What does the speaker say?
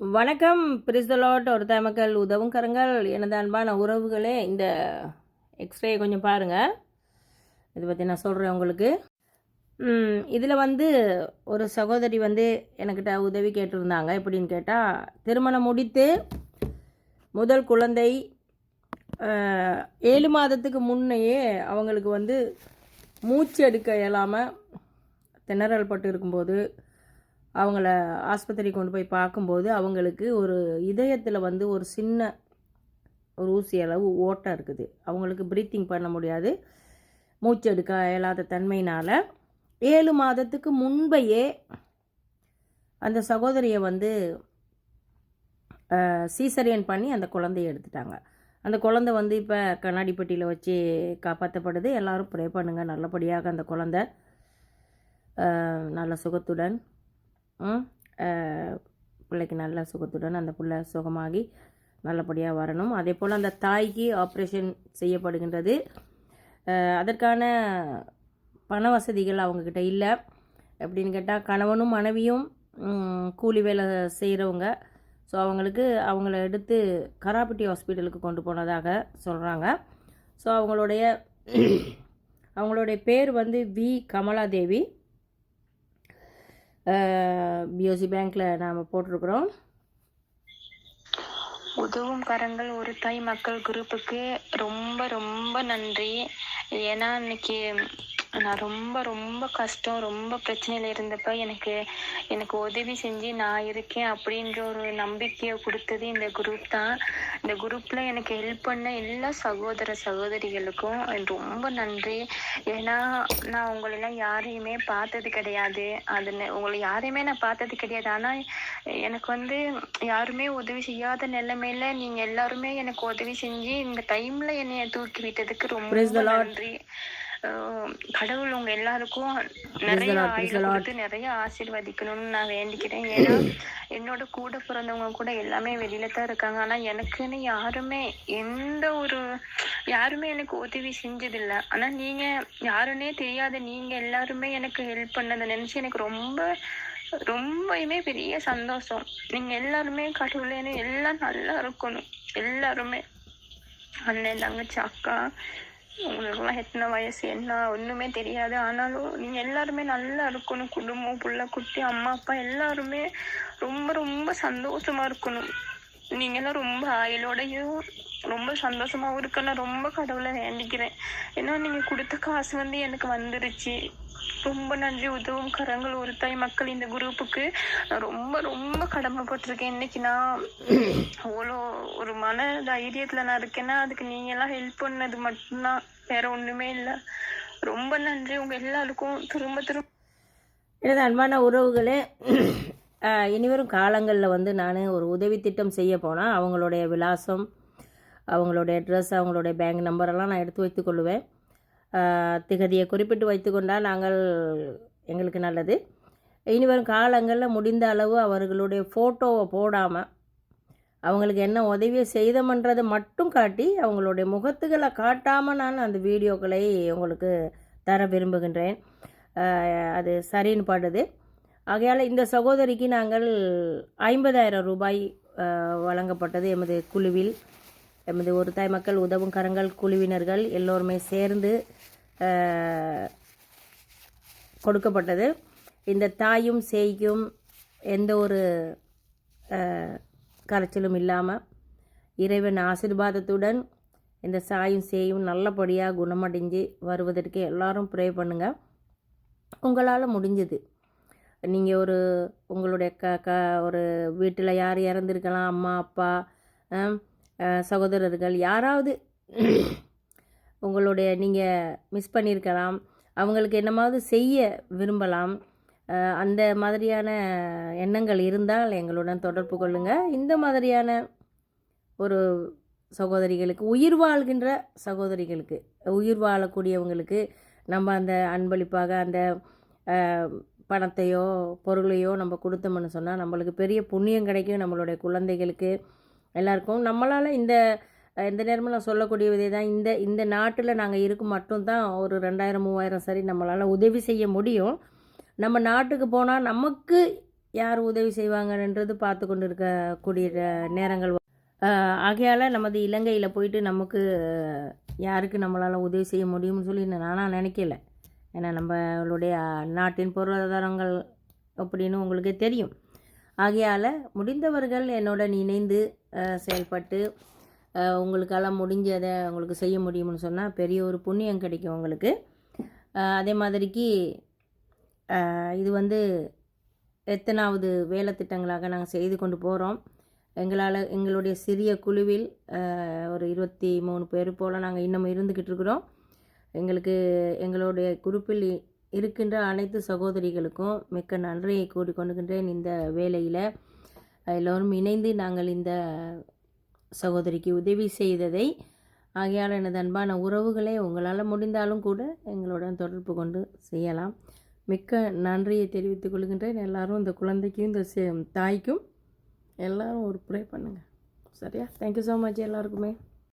வணக்கம். பிரிஸ்தலாட் ஒரு தமக்கள் உதவும் கரங்கள் எனது அன்பான உறவுகளே இந்த எக்ஸ்ரே கொஞ்சம் பாருங்கள் இதை பற்றி நான் சொல்கிறேன் உங்களுக்கு. இதில் வந்து ஒரு சகோதரி வந்து எனக்கிட்ட உதவி கேட்டிருந்தாங்க. எப்படின்னு கேட்டால் திருமணம் முடித்து முதல் குழந்தை ஏழு மாதத்துக்கு முன்னையே அவங்களுக்கு வந்து மூச்சு எடுக்க இயலாமல் திணறல் பட்டு இருக்கும்போது அவங்கள ஆஸ்பத்திரி கொண்டு போய் பார்க்கும்போது அவங்களுக்கு ஒரு இதயத்தில் வந்து ஒரு சின்ன ஒரு ஊசி அளவு ஓட்டம் இருக்குது. அவங்களுக்கு ப்ரீத்திங் பண்ண முடியாது. மூச்சு எடுக்க இயலாத தன்மையினால் ஏழு மாதத்துக்கு முன்பையே அந்த சகோதரியை வந்து சீசரியன் பண்ணி அந்த குழந்தைய எடுத்துட்டாங்க. அந்த குழந்தை வந்து இப்போ கண்ணாடி பெட்டியில் வச்சு காப்பாற்றப்படுது எல்லோரும் ப்ரே பண்ணுங்கள் நல்லபடியாக அந்த குழந்தை நல்ல சுகத்துடன் பிள்ளைக்கு நல்ல சுகத்துடன் அந்த பிள்ளை சுகமாகி நல்லபடியாக வரணும். அதே போல் அந்த தாய்க்கு ஆப்ரேஷன் செய்யப்படுகின்றது. அதற்கான பண வசதிகள் அவங்கக்கிட்ட இல்லை. எப்படின்னு கேட்டால் கணவனும் மனைவியும் கூலி வேலை செய்கிறவங்க ஸோ அவங்களுக்கு அவங்கள எடுத்து கராப்பட்டி ஹாஸ்பிட்டலுக்கு கொண்டு போனதாக சொல்கிறாங்க ஸோ அவங்களுடைய அவங்களுடைய பேர் வந்து வி. கமலாதேவி. பிஓசி பேங்க்கில் நாம் போட்டிருக்கிறோம். உதவும் கரங்கள் ஒரு தாய் மக்கள் குரூப்புக்கு ரொம்ப ரொம்ப நன்றி. ஏன்னா இன்னைக்கு நான் ரொம்ப ரொம்ப கஷ்டம் ரொம்ப பிரச்சனையில இருந்தப்ப எனக்கு எனக்கு உதவி செஞ்சு நான் இருக்கேன் அப்படின்ற ஒரு நம்பிக்கையை கொடுத்தது இந்த குரூப் தான். இந்த குரூப்ல எனக்கு ஹெல்ப் பண்ண எல்லா சகோதர சகோதரிகளுக்கும் ரொம்ப நன்றி. ஏன்னா நான் உங்களெல்லாம் யாரையுமே பார்த்தது கிடையாது. அது உங்களை யாரையுமே நான் பார்த்தது கிடையாது. ஆனா எனக்கு வந்து யாருமே உதவி செய்யாத நிலைமையில நீங்க எல்லாருமே எனக்கு உதவி செஞ்சு இந்த டைம்ல என்னைய தூக்கி விட்டதுக்கு ரொம்ப. நன்றி. கடவுள் உங்க எல்லாருக்கும் நிறைய ஆயுள். கொடுத்து நிறைய ஆசீர்வதிக்கணும்னு நான் வேண்டிக்கிறேன். ஏன்னா என்னோட கூட பிறந்தவங்க கூட எல்லாமே வெளியில தான் இருக்காங்க. ஆனா எனக்குன்னு யாருமே எந்த ஒரு யாருமே எனக்கு உதவி செஞ்சதில்ல. ஆனா நீங்க யாருன்னே தெரியாத நீங்க எல்லாருமே எனக்கு ஹெல்ப் பண்ணதை நினைச்சு எனக்கு ரொம்ப ரொம்பயுமே பெரிய சந்தோஷம். நீங்க எல்லாருமே கடவுளேன்னு எல்லாம் நல்லா இருக்கணும். எல்லாருமே. அண்ணன் தங்கச்சி அக்கா உங்களுக்குலாம் எத்தனை வயசு என்ன ஒண்ணுமே தெரியாது. ஆனாலும் நீங்க எல்லாருமே நல்லா இருக்கணும். குடும்பம் புள்ள குட்டி அம்மா அப்பா எல்லாருமே ரொம்ப ரொம்ப சந்தோஷமா இருக்கணும். நீங்க எல்லாம் ரொம்ப ஆயுளோடையும் ரொம்ப சந்தோஷமாவும் இருக்க நான் ரொம்ப கடவுளை வேண்டிக்கிறேன். ஏன்னா நீங்க கொடுத்த காசு வந்து எனக்கு வந்துருச்சு. ரொம்ப நன்றி. உதவும் கரங்கள் ஒரு தாய் மக்கள் இந்த குரூப்புக்கு. நான் ரொம்ப ரொம்ப கடமைப்பட்டிருக்கேன். இன்னைக்கு நான் அவ்வளோ ஒரு மன தைரியத்துல நான் இருக்கேன்னா அதுக்கு நீங்க எல்லாம் ஹெல்ப் பண்ணது மட்டும்தான். வேற ஒண்ணுமே இல்லை. ரொம்ப நன்றி உங்க எல்லாருக்கும். திரும்ப திரும்ப எனது அன்பான உறவுகளே இனிவரும் காலங்களில் வந்து நான் ஒரு உதவி திட்டம் செய்ய போனால் அவங்களுடைய விலாசம் அவங்களுடைய அட்ரஸ் அவங்களுடைய பேங்க் நம்பரெல்லாம் நான் எடுத்து வைத்துக்கொள்ளுவேன் திகதியை குறிப்பிட்டு வைத்துக்கொண்டால் நாங்கள் எங்களுக்கு நல்லது. இனிவரும் காலங்களில் முடிந்த அளவு அவர்களுடைய ஃபோட்டோவை போடாமல் அவங்களுக்கு என்ன உதவியை செய்தோம்ன்றதை மட்டும் காட்டி அவங்களுடைய முகத்துகளை காட்டாமல் நான் அந்த வீடியோக்களை உங்களுக்கு தர விரும்புகின்றேன். அது சரின்னு படுது. ஆகையால் இந்த சகோதரிக்கு நாங்கள் ஐம்பதாயிரம் ரூபாய் வழங்கப்பட்டது. எமது குழுவில் எமது ஒரு தாய் மக்கள் உதவும் கரங்கள் குழுவினர்கள் எல்லோருமே சேர்ந்து கொடுக்கப்பட்டது. இந்த தாயும் சேய்க்கும் எந்த ஒரு கரைச்சலும் இல்லாமல் இறைவன் ஆசீர்வாதத்துடன் இந்த சாயும் சேயும் நல்லபடியாக குணமடைஞ்சு வருவதற்கு எல்லாரும் ப்ரே பண்ணுங்கள் உங்களால் முடிஞ்சது. நீங்கள் ஒரு உங்களுடைய க க ஒரு வீட்டில் யார் இறந்துருக்கலாம்? அம்மா அப்பா சகோதரர்கள் யாராவது உங்களுடைய நீங்கள் மிஸ் பண்ணியிருக்கலாம் அவங்களுக்கு என்னமாவது செய்ய விரும்பலாம். அந்த மாதிரியான எண்ணங்கள் இருந்தால் எங்களுடன் தொடர்பு கொள்ளுங்கள் இந்த மாதிரியான ஒரு சகோதரிகளுக்கு உயிர் வாழ்கின்ற சகோதரிகளுக்கு உயிர் வாழக்கூடியவங்களுக்கு நம்ம அந்த அன்பளிப்பாக அந்த பணத்தையோ பொருளையோ நம்ம கொடுத்தோம்னு சொன்னால் நம்மளுக்கு பெரிய புண்ணியம் கிடைக்கும். நம்மளுடைய குழந்தைகளுக்கு எல்லாருக்கும் நம்மளால் இந்த இந்த நேரமும் நான் சொல்லக்கூடிய விதை தான் இந்த இந்த நாட்டில் நாங்கள் இருக்கும் மட்டும்தான் ஒரு ரெண்டாயிரம் மூவாயிரம் சரி நம்மளால் உதவி செய்ய முடியும். நம்ம நாட்டுக்கு போனால் நமக்கு யார் உதவி செய்வாங்கன்றது பார்த்து கொண்டு இருக்கக்கூடிய நேரங்கள். ஆகையால் நமது இலங்கையில் போயிட்டு நமக்கு யாருக்கு நம்மளால் உதவி செய்ய முடியும்னு சொல்லி நானாக நினைக்கல. ஏன்னா நம்மளுடைய நாட்டின் பொருளாதாரங்கள் அப்படின்னு உங்களுக்கே தெரியும். ஆகையால் முடிந்தவர்கள் என்னுடன் இணைந்து செயல்பட்டு ஆஹ் உங்களுக்கெல்லாம் முடிஞ்சதை உங்களுக்கு செய்ய முடியும்னு சொன்னால் பெரிய ஒரு புண்ணியம் கிடைக்கும் உங்களுக்கு. அதே மாதிரிக்கு இது வந்து எத்தனாவது வேலை திட்டங்களாக நாங்கள் செய்து கொண்டு போகிறோம் எங்களால் எங்களுடைய சிறிய குழுவில் ஒரு இருபத்தி மூணு பேர் போல் நாங்கள் இன்னும் இருந்துக்கிட்டு இருக்கிறோம். எங்களுக்கு எங்களுடைய குரூப்பில் இருக்கின்ற அனைத்து சகோதரிகளுக்கும் மிக்க நன்றியை கூறிக்கொண்டுகின்றேன் இந்த வேலையில். எல்லோரும் இணைந்து நாங்கள் இந்த சகோதரிக்கு உதவி செய்ததை ஆகையால் எனது அன்பான உறவுகளை உங்களால் முடிந்தாலும் கூட எங்களுடன் தொடர்பு கொண்டு செய்யலாம். மிக்க நன்றியை தெரிவித்துக் கொள்கின்றேன். எல்லாரும் இந்த குழந்தைக்கும் இந்த தாய்க்கும் எல்லாரும் ஒரு ப்ரே பண்ணுங்கள் சரியா? தேங்க்யூ ஸோ மச் எல்லாருக்குமே.